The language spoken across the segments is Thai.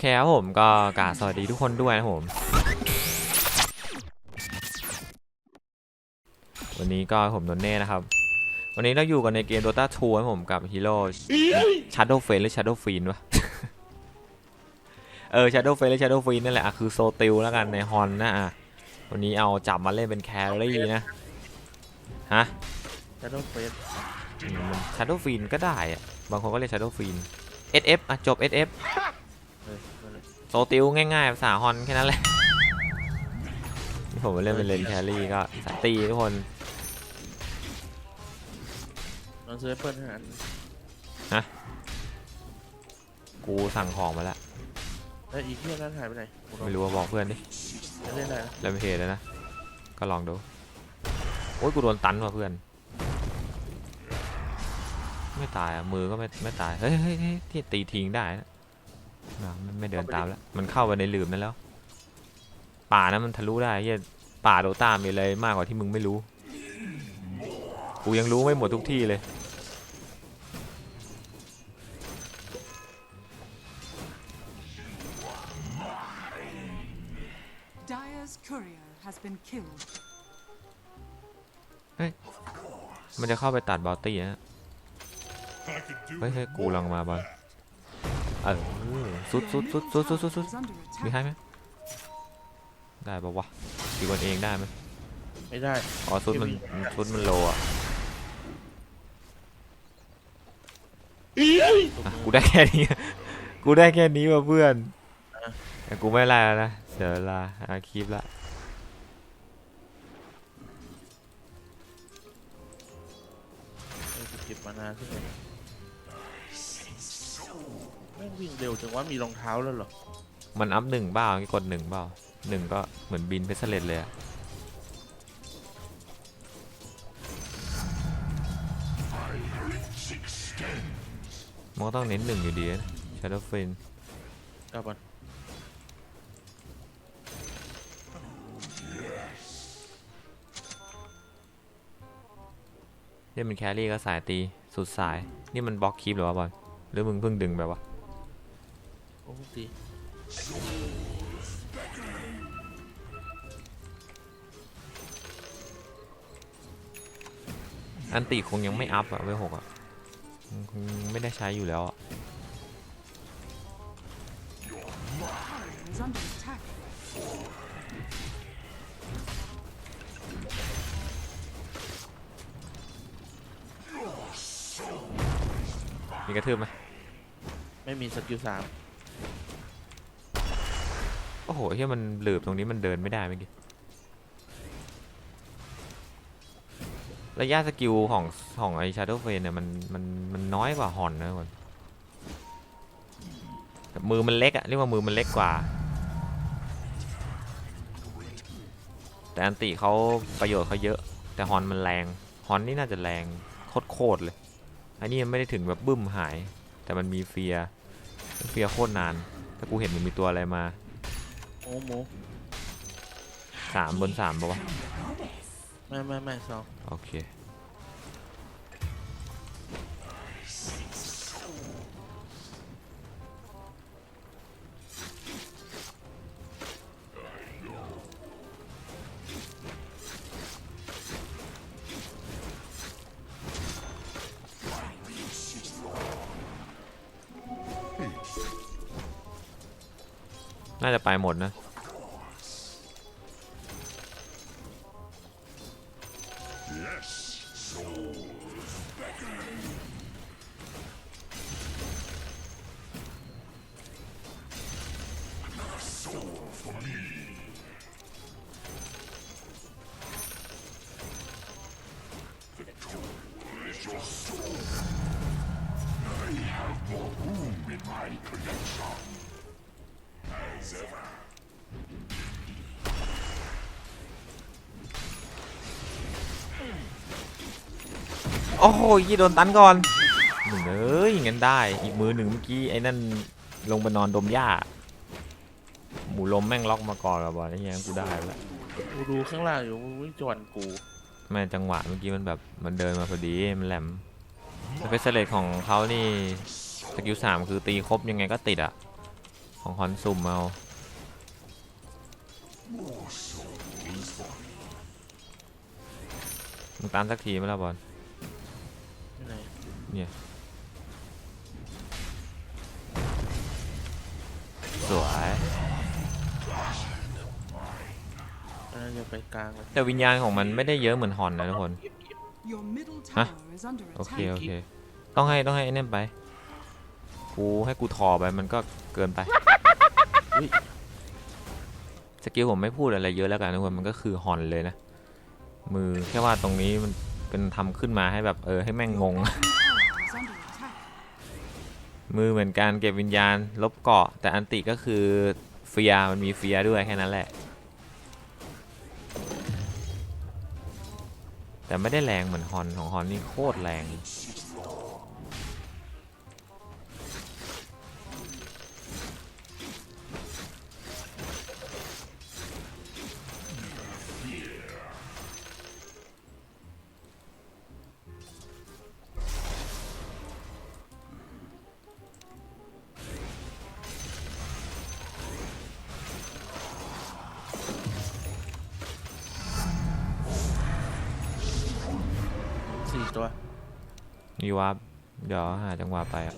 เคครับผมก็กราบสวัสดีทุกคนด้วยนะครับผม วันนี้ก็ผมนนเน่นะครับ วันนี้เราอยู่กันในเกม Dota 2ครับผมกับฮีโร่ Shadow f a c e หรือ Shadow Fiend วะ เออ Shadow f a c e หรือ Shadow Fiend นั่นแหละอะคือโซติลแล้วกันในฮอนนะอะวันนี้เอาจับมาเล่นเป็นแครี่นะ ฮะจะโดนเฟสอืมมัน Shadow Fiend ก็ได้อะบางคนก็เรียก Shadow Fiend SF อะจบ SF โซติลง่ายๆภาษาฮอนแค่นั้นแหละนี่ผมมาเล่นเป็นเลนแครี่ก็สายตีทุกคนลองซื้อแอปเปิลเท่านั้นกูสั่งของมาแล้วแล้วอีกที่นั้นหายไปไหนผมลองไม่รู้ว่าบอกเพื่อนดิจะเล่นได้นะเล่นเพจแล้วนะ ก็ลองดู โอ้ยกูโดนตันว่ะเพื่อน ไม่ตายอะมือก็ไม่ไม่ตาย เฮ้ยเฮ้ยเฮ้ยที่ตีทิ้งได้นะ อะมันไม่เดินตามแล้ว มันเข้าไปในหลืมนั่นแล้ว ป่านะมันทะลุได้เฮียป่าโดตามีอะไรมากกว่าที่มึงไม่รู้ กูยังรู้ไม่หมดทุกที่เลย Dyer's courier has been killed. มันจะเข้าไปตัดบอลตี้นะเฮ้ยเฮ้ยกูลังมาบอล เออสุดสุดสุดสุดสุดสุดสุด Is under มี attack. ให้ไหมได้ปะวะตีกันเองได้ไหมไม่ได้ อ๋อสุดมันสุดมันโลอะอะกูได้แค่นี้ กูได้แค่นี้ว่ะเพื่อนแต่กูไม่ไล่แล้วนะ เสียเวลาอาคลิปละเออเก็บมานาขึ้นเลยแม่ง วิ่งเร็วจังว่ามีรองเท้าแล้วเหรอ มันอัพหนึ่งเปล่านี่กดหนึ่งเปล่าหนึ่งก็เหมือนบินเพชรเลตเลยอะมันก็ต้องเน้นหนึ่งอยู่ดีนะ Shadow f i n กลับก่อนนี่มันแครี่ก็สายตีสุดสาย นี่มันบล็อกคลิปหรือวะบอลหรือมึงเพิ่งดึงไปวะโอ้ตีอันติคงยังไม่อัพอะเวหกอะคงไม่ได้ใช้อยู่แล้วอะมีกระทืบไหมไม่มีสกิลสาม อ้โหที่มันหลืบตรงนี้มันเดินไม่ได้เมื่อกี้ระยะสกิลของของไอชาร์โดเฟนเนี่ยมันมันมันน้อยกว่าฮอนนะคนมือมันเล็กอะเรียกว่ามือมันเล็กกว่า แต่อันติเขาประโยชน์เขาเยอะ แต่ฮอนมันแรงฮอนนี่น่าจะแรงโคตรเลย อันนี้มันไม่ได้ถึงแบบบึ้มหาย แต่มันมีเฟียเฟียโคตรนาน ถ้ากูเห็นมันมีตัวอะไรมา โอ้โหสามบนสามปะวะ ไม่ไม่ไม่สองโอเค น่าจะไปหมดนะ soul for me. โอ้โหยี่โดนตันก่อนหนึ่งเอ้ยงั้นได้ อีกมือหนึ่งเมื่อกี้ไอ้นั่นลงไปนอนดมหญ้า หมูลมแม่งล็อกมาก่อนกับบอลไอ้เงี้ยกูได้แล้ว กูดูข้างล่างอยู่มึงวิ่งจวนกู แม่จังหวะเมื่อกี้มันแบบมันเดินมาพอดีมันแหลมแต่เฟสเลตของเขานี่สกิลสามคือตีครบยังไงก็ติดอะของฮอนสุ่มเอามึงตามสักทีไหมล่ะบอลที่ไหน เนี่ย สวยอันนั้นจะไปกลางเลยแต่วิญญาณของมันไม่ได้เยอะเหมือนฮอนนะทุกคน Your middle Hả? tower is under โอเค attack. โอเค ต้องให้ต้องให้ไอ้นั่นไป กูให้กูทอไปมันก็เกินไป อุ๊ยสกิลผมไม่พูดอะไรเยอะแล้วกันทุกคนมันก็คือฮอนเลยนะ มือแค่ว่าตรงนี้มันเป็นทำขึ้นมาให้แบบเออให้แม่งงง Your bottom tower is under attack. มือเหมือนการเก็บวิญญาณ ลบเกาะ แต่อันติก็คือเฟียร์มันมีเฟียร์ด้วยแค่นั้นแหละ แต่ไม่ได้แรงเหมือนฮอนของฮอนนี่โคตรแรง เดี๋ยวหาจังหวะไปอะ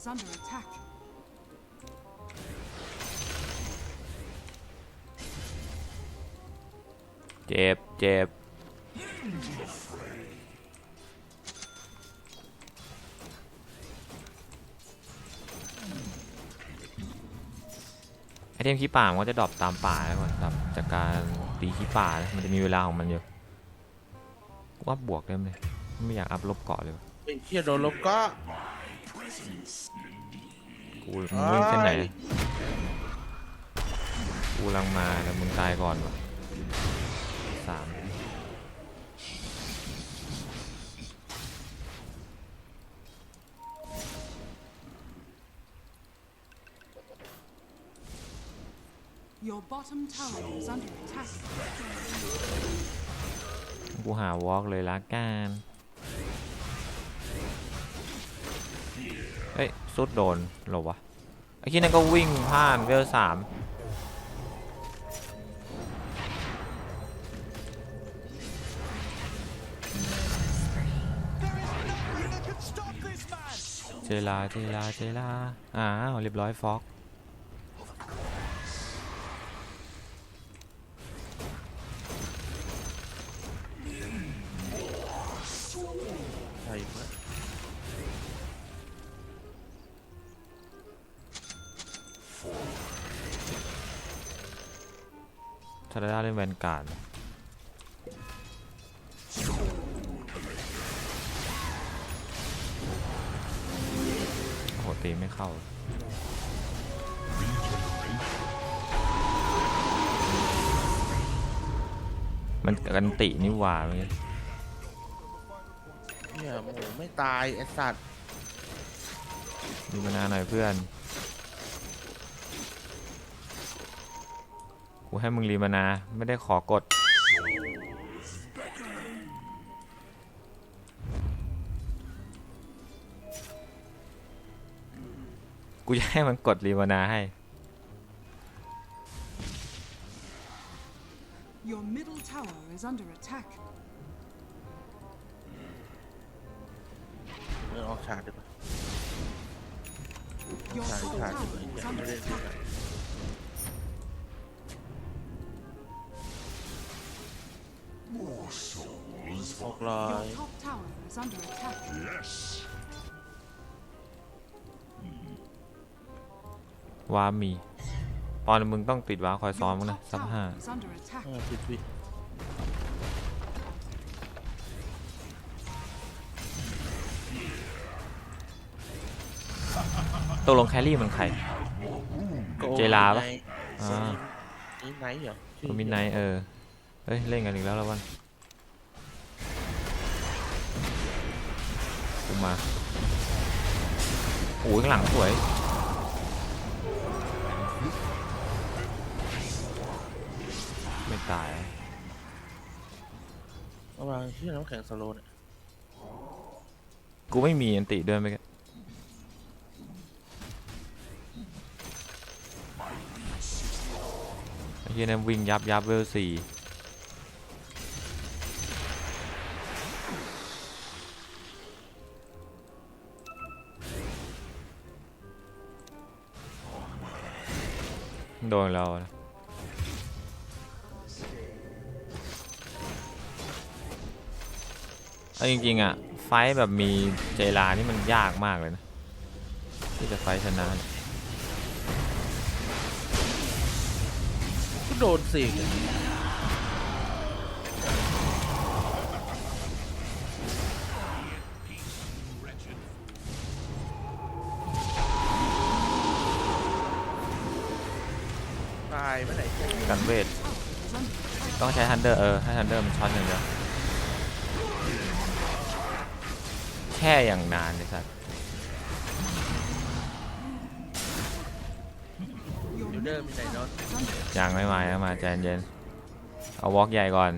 is under attack. เจ็บเจ็บไอเทมขี้ป่ามันก็จะดรอปตามป่าแล้วก่อนครับจากการตีขี้ป่านะมันจะมีเวลาของมันอยู่ว่าบวกได้ไหมไม่อยากอัพลบเกาะเลยว่ะเฮ้ยเฮียโดนลบก็ กูมึงวิ่งเส้นไหน กูกำลังมาแต่มึงตายก่อนวะสาม Your bottom tower is under attack. กูหาวอล์กเลยละกัน สุดโดนหรอวะไอ้ที่นั่นก็วิ่งผ่านเวลสามเจลาเจลาเจลาอ้าวเรียบร้อยฟอก ทาราดาเล่นแวนการ์ดโอ้โหตีไม่เข้ามันกันตินี่หว่าเมื่อกี้เนี่ยโอ้โหไม่ตายไอสัตว์มีมานานหน่อยเพื่อน กูให้มึงรีมานา ไม่ได้ขอกด กูจะให้มันกดรีมานาให้ Your middle tower is under attack. เออออกฉากดีกว่า Your ฉาก top ฉากดี tower กว่า is อย่าไม่ under ได้ดีก attack. หกร้อย Your top tower is under attack. ว้ามีตอนมึงต้องติดว้าคอยซ้อม Your มึงนะ top ซับห้า tower is under attack. ห้าสิบวิตัวลงแครี่มันใคร เจลาปะอ่าอ่านี่ไนท์เหรอชื่อตัวมิดไนท์เออ เฮ้ย เล่นกันอีกแล้วแล้ววันกูมาโอ้ยข้างหลังสวยไม่ตายระหว่างชื่อน้ำแข็งสโลว์เนี่ยกูไม่มีอันติเดินไปกันไอ้เฮียนั่นวิ่งยับยับเวลสี่ โดนเรานะเอาจริงๆอะไฟแบบมีเจลานี่มันยากมากเลยนะ ที่จะไฟชนะก็โดนสิ กันเวท ต้องใช้ทันเดอร์เออให้ทันเดอร์มันช็อตอย่างเดียวแค่อย่างนานเลยสัตว์เดี๋ยวเดิมมีไหนเนาะยังไม่มายังมาใจเย็นเอาวอล์กใหญ่ก่อน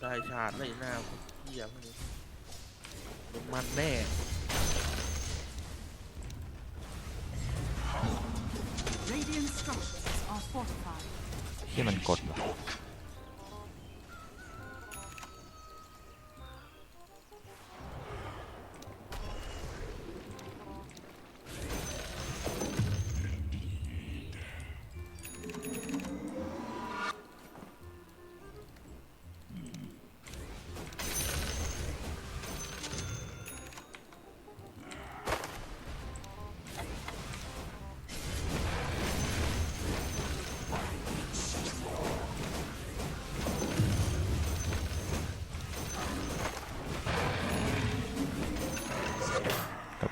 ได้ชาร์จเลยหน้าเหี้ยพวกนี้ยวมันแน่ ที่มันกดวะ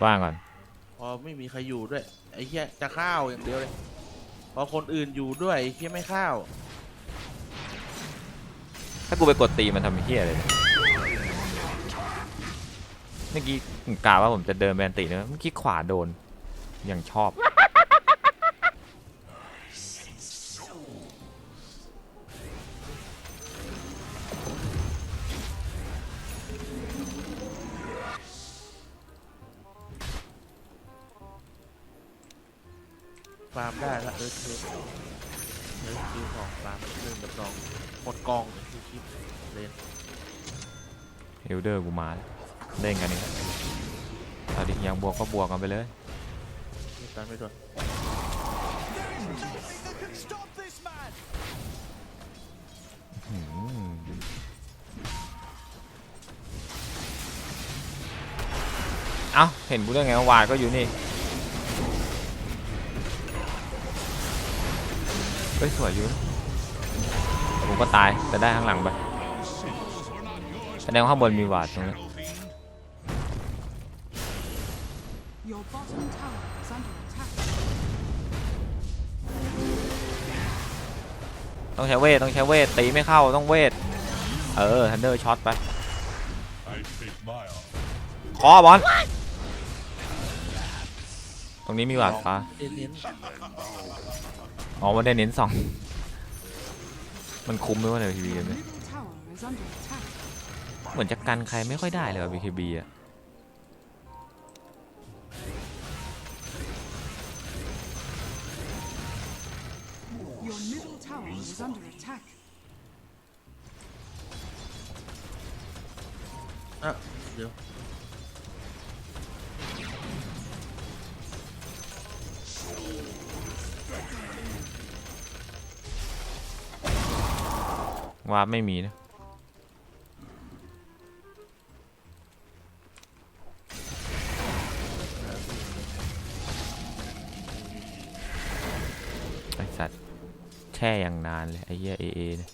กลับบ้านก่อน พอไม่มีใครอยู่ด้วยไอ้เหี้ยจะข้าวอย่างเดียวเลย พอคนอื่นอยู่ด้วยไอ้เหี้ยไม่ข้าวถ้ากูไปกดตีมันทำเฮียอะไรเนี่ยเมื่อกี้ผมกล่าวว่าผมจะเดินแบนตินะเมื่อกี้ขวาโดนอย่างชอบ ลเดอร์กูมาแล้วเล่นกันนี่เอาดิยังบวกก็บวกกันไปเลยนี่ตันไม่โดนอืมเอ้าเห็นกูได้ไงว่าวาดก็อยู่นี่เฮ้ยสวยอยู่นะผมก็ตายแต่ได้ข้างหลังไป แสดงว่าข้างบนมีวาดตรงนี้ Your bottom tower is under attack. ต้องใช้เวท ต้องใช้เวท ตีไม่เข้าต้องเวท เออทันเดอร์ช็อตไป I take mile. ขอบอล ตรงนี้มีวาดฟ้าเน้นเน้นอ๋อมันได้เน้นสอง มันคุ้มไหมว่าในทีวี Your เนี่ย middle tower is under attack. เหมือนจะกันใครไม่ค่อยได้เลยว่ะ BKB อะ Your middle tower is under attack. อะเดี๋ยววาร์ปไม่มีนะ ช่อย่างนานเลยไอ้เหี้ยเอเอเนี่ย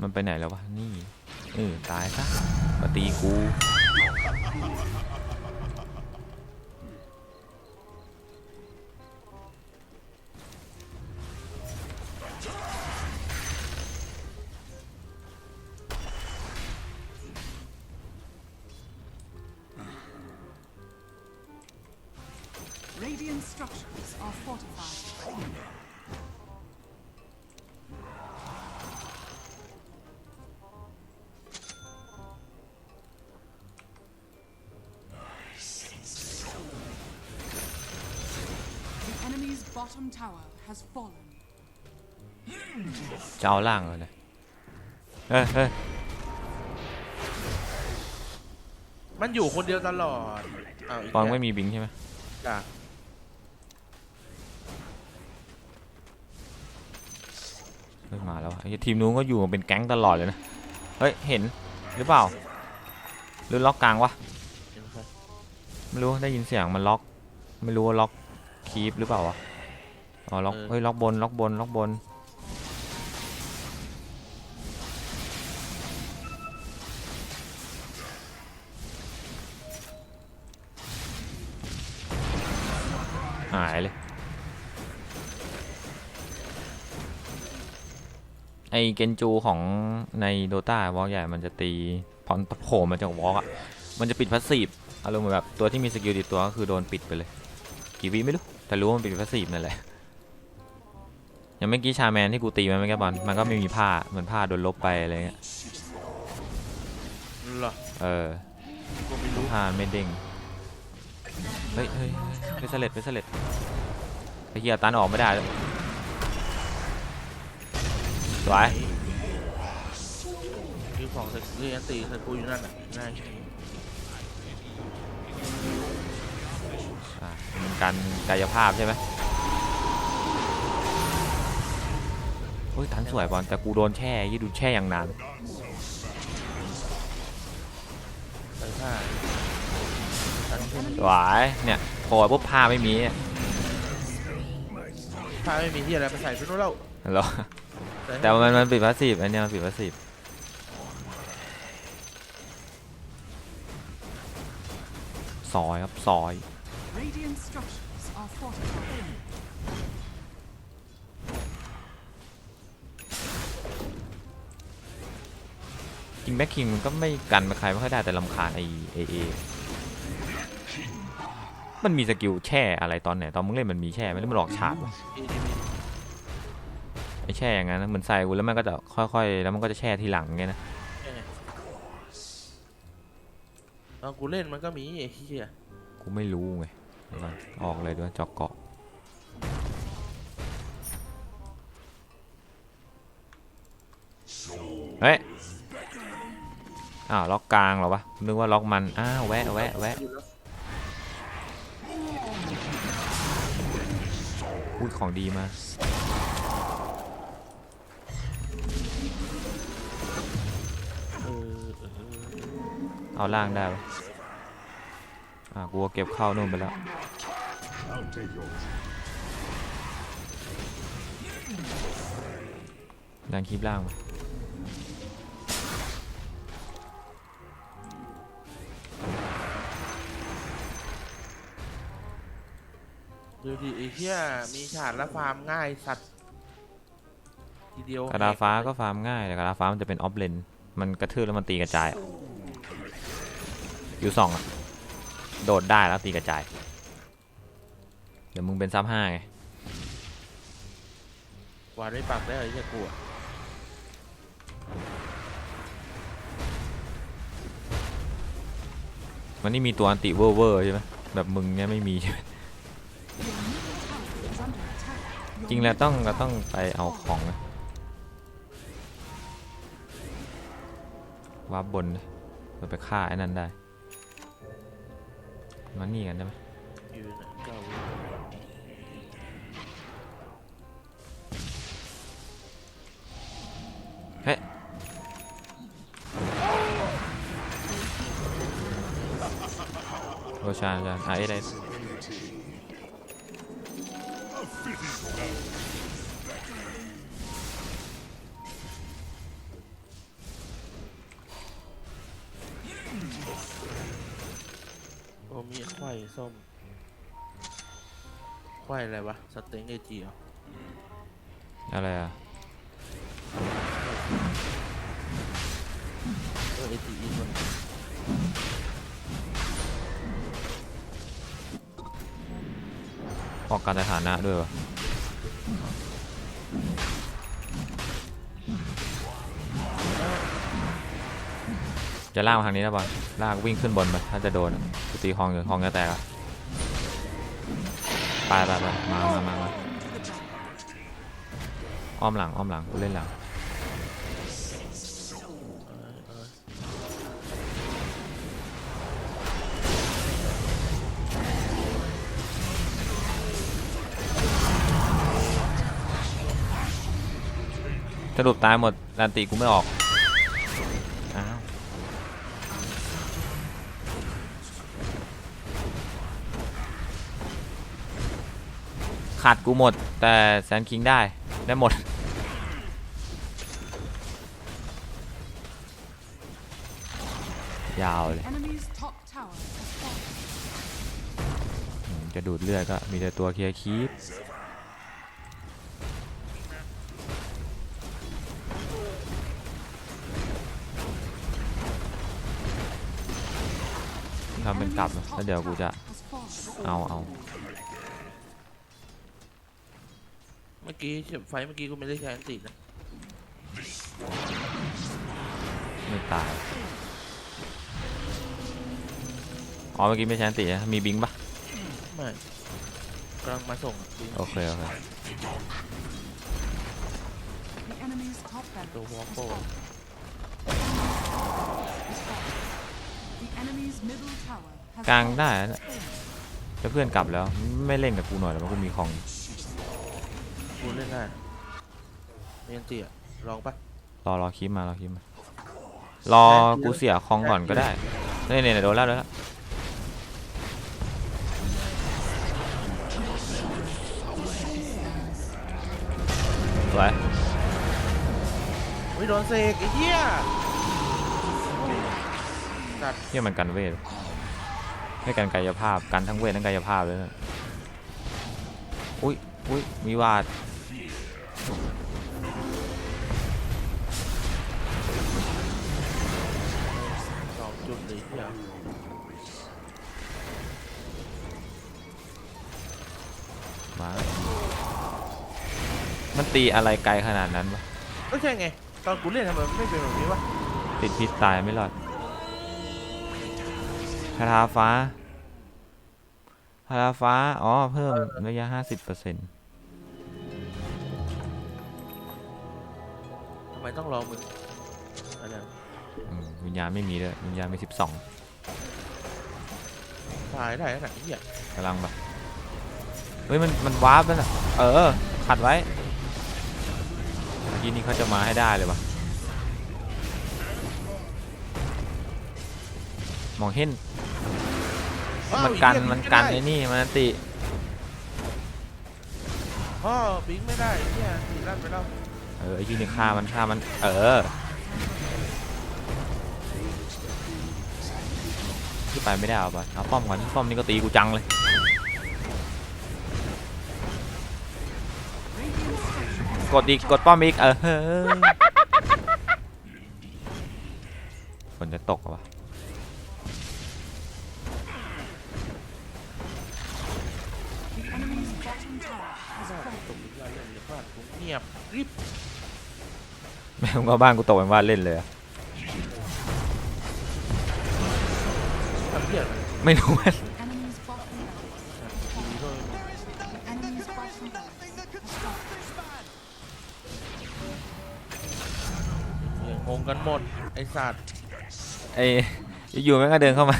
มันไปไหนแล้ววะ นี่เออตายซะมาตีกู จะเอาล่างเลยเฮ้ยเฮ้ยมันอยู่คนเดียวตลอดอ้าวอีกปองแล้วไม่มีบิงใช่ไหมจ้ะเฮ้ยมาแล้วไอ้ทีมนู้นก็อยู่กันเป็นแก๊งตลอดเลยนะ เฮ้ย เห็นหรือเปล่า หรือล็อกกลางวะเห็นไหมครับไม่รู้ได้ยินเสียงมันล็อก ไม่รู้ว่าล็อกคีปหรือเปล่าวะ อ๋อ ล็อก เฮ้ย ล็อกบน ล็อกบน ล็อกบน ไอเกนจูของในโดตาวอลใหญ่มันจะตีพอนโผล่มาจากวอลอะ มันจะปิดพาสซีฟอารมณ์เหมือนแบบตัวที่มีสกิลติดตัวก็คือโดนปิดไปเลย กี่วิไม่รู้ แต่รู้ว่ามันปิดพาสซีฟนั่นแหละอย่างเมื่อกี้ชาแมนที่กูตีมันไม่แก่บอลมันก็ไม่มีผ้าเหมือนผ้าโดนลบไปอะไรเงี้ยเหรอเออกูไม่รู้ผ้ามันไม่เด้งเฮ้ยเฮ้ยเฮ้ยไปเสล็ดไปเสล็ดไอ้เหี้ยตันออกไม่ได้เลย สวยคิวของสกิลอันตีสกูอยู่นั่นน่ะง่ายอะมันการกายภาพใช่ไหมเฮ้ยตันสวยบอลแต่กูโดนแช่ยี่ดูแช่อย่างนานใส่ผ้าตันขึ้นสวยเนี่ยโผล่ปุ๊บผ้าไม่มีผ้าไม่มีที่อะไรมาใส่ไปนู้นแล้วเหรอ แต่มันมันปิดพาสซีฟอันเนี้ยมันปิดพาสซีฟซอยครับซอย Radiant structures are fortified. จริงแบ็คคิงมันก็ไม่กันไปใครไม่ค่อยได้แต่ลำคาญไอเอเอมันมีสกิลแช่อะไรตอนไหนตอนมึงเล่นมันมีแช่ไหมแล้วมันหลอกฉาดวะ ไอแช่อย่างนั้นนะเหมือนใส่กูแล้วมันก็จะค่อยๆ แล้วมันก็จะแช่ทีหลังไงนะตอนกูเล่นมันก็มีไอ้เหี้ยกูไม่รู้ไงเดี๋ยวก่อนออกเลยด้วยจอกเกาะเฮ้ยอ้าวล็อกกลางเหรอวะนึกว่าล็อกมันอ้าวแวะแวะแวะอยู่แล้วพูดของดีมา เอาล่างได้ปะอ่ากูก็เก็บเข้านู่นไปแล้ว I'll take your ดังคลิปล่างไปดูดิไอ้เหี้ยมีฉาดและฟาร์มง่ายสัตว์ทีเดียวกระดาฟ้าก็ฟาร์มง่ายแต่กระดาฟ้ามันจะเป็นออฟเลน มันกระทืบแล้วมันตีกระจายอะ อยู่สองอะโดดได้แล้วตีกระจาย เดี๋ยวมึงเป็นซับห้าไงวานไม่ปักได้เหรอไอ้เหี้ยกูอะมันนี่มีตัวอันติเวอร์เวอร์ใช่ไหมแบบมึงเนี่ยไม่มีใช่ไหม Your middle tower is under attack. Your จริงแล้ว middle ต้อง tower ก็ต้องไป has เอาของ fallen. นะวาร์ปบนเลยเพื่อไปฆ่าไอ้นั่นได้ มานี่กันได้ไหมเจ้าโรชานชานไอ้ได้ มีไข่ส้มไข่อะไรวะ สเต็งเอจีเหรออะไรอะเออเอจีอีกคนป้องกันสถานะด้วยวะจะลากมาทางนี้นะบอลลากวิ่งขึ้นบนไปถ้าจะโดนอะกู ตีคลองอยู่คลองจะแตกอะไปไปไปมามามามาอ้อมหลังอ้อมหลังกูเล่นหลังสรุปตายหมดรันติกูไม่ออก ขาดกูหมด แต่แซนคิงได้ได้หมด ยาวเลย Enemy's top tower has fallen. อืมจะดูดเลือดก็มีแต่ตัวเคลียร์คีปทำเป็นกลับนะ Enemy's แล้ว top เดี๋ยวกูจะ tower has fallen. เอาเอา เมื่อกี้ไฟเมื่อกี้กูไม่ได้ใช้อันตินะ ไม่ตาย อ๋อเมื่อกี้ไม่ใช่อันตินะมีบิงปะไม่กำลังมาส่งจริงโอเคโอเค The enemy's top barracks The has walk fallen. over. Has fallen. The enemy's middle tower has กลาง fallen. ได้นะแต่เพื่อนกลับแล้วไม่เล่นกับกูหน่อยแล้วกูมีของ กูเล่นได้เรียนติอะลองปะรอรอคลิปมารอคลิปมารอกูเสียของก่อนก็ได้เนี่ยเนี่ยโดนแล้วโดนแล้วสวยอุ้ยโดนเสกไอ้เหี้ยตัดเที่ยมันกันเวทไม่กันกายภาพกันทั้งเวททั้งกายภาพเลยนะอุ้ยอุ้ยมีวาด มันตีอะไรไกลขนาดนั้นวะก็ใช่ไง ตอนกูเล่นทำไมมันไม่เป็นแบบนี้วะติดพิษตายไม่รอดคาถาฟ้าคาถาฟ้า อ๋อ เพิ่มระยะ50%ทำไมต้องรอมึงอะไรอืมวิญญาณไม่มีเลยวิญญาณมี12ตายได้ขนาดนี้อะกำลังปะเฮ้ย มัน มันวาร์ปแล้วน่ะเออขัดไว้เมื่อกี้นี้เขาจะมาให้ได้เลยปะมองเห็นอ้าวมันกันไอ้เหี้ยมันกันบิไอ้งไม่ได้นี่มันอันติพ่อบิงไม่ได้ไอ้เนี่ยตีลั่นไปแล้ว เออไอ้ยี่นี่ฆ่ามันฆ่ามัน เออที่ไปไม่ได้เอาปะเอาป้อมก่อนป้อมนี่ก็ตีกูจังเลย กดอีกกดป้อมอีกเออเฮ้ยฝนจะตกเหรอวะ The enemy's bottom tower has ต fallen. กอีกแล้วเล่นเลยพลาดผมเงียบกริบแม่งก็บ้านกูตกเป็นว่าเล่นเลยอะทำเหี้ยอะไรไม่รู้มัน สัตว์ไอ้อยู่ๆแม่งก็เดินเข้ามา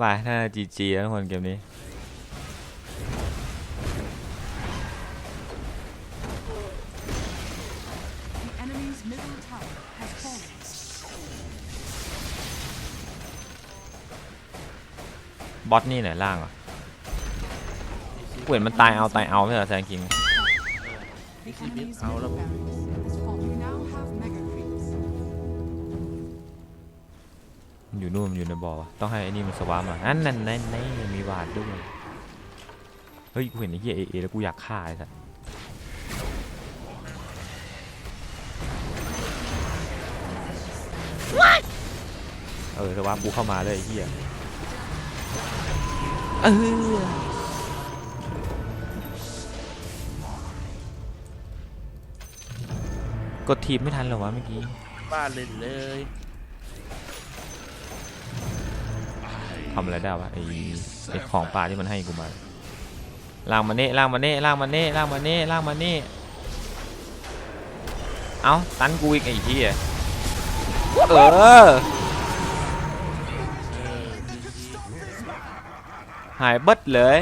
บายน่าจีจีแล้วทุกคนเกมนี้ The enemy's middle tower has fallen. บอสนี่ไหนล่างอะกูเห็นมันตายเอาตายเอาไม่ใช่เหรอแซงคิง The enemy's middle barracks has fallen. อยู่นู่นมันอยู่ในบ่อวะต้องให้ไอ้นี่มันสวามาอันนั่นนั่นนั่นมีวาดด้วยเฮ้ยกูเห็นไอ้เหี้ยเอเอแล้วกูอยากฆ่าไอ้สัสเออสวากูเข้ามาเลยไอ้เหี้ยเออกดทีมไม่ทันหรอวะเมื่อกี้บ้าเล่นเลย ทำอะไรได้วะไอ้ไอ้ของป่าที่มันให้กูมาล่างมาเน่ล่างมาเน่ล่างมาเน่ล่างมาเน่ล่างมาเน่เอ้าตันกูอีกไอ้ที่เออเออดีดีหายเบิดเลย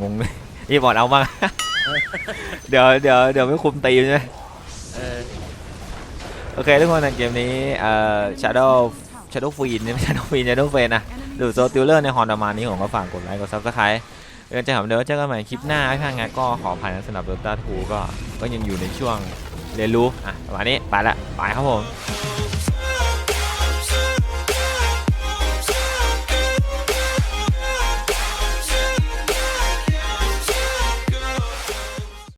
งงเลยอีบอดเอาบ้างเดี๋ยวเดี๋ยวเดี๋ยวไม่คุมตีมใช่ไหมเออโอเคทุกคนในเกมนี้เอ่อ Shadow ชาโดฟีนเนี่ยไม่ Shadow Fiend Shadow f a n นะดูโซติลเลอร์ในฮอนประมาณนี้ผมก็ฝากกดไลค์กดซับสไครต์เพื่อจะถามเดี๋ยวเจอกันใหม่คลิปหน้าถ้างั้นก็ขออภัยนะสำหรับ Dota 2ก็ก็ยังอยู่ในช่วงเรียนรู้อะประมาณนี้ไปละไปครับผม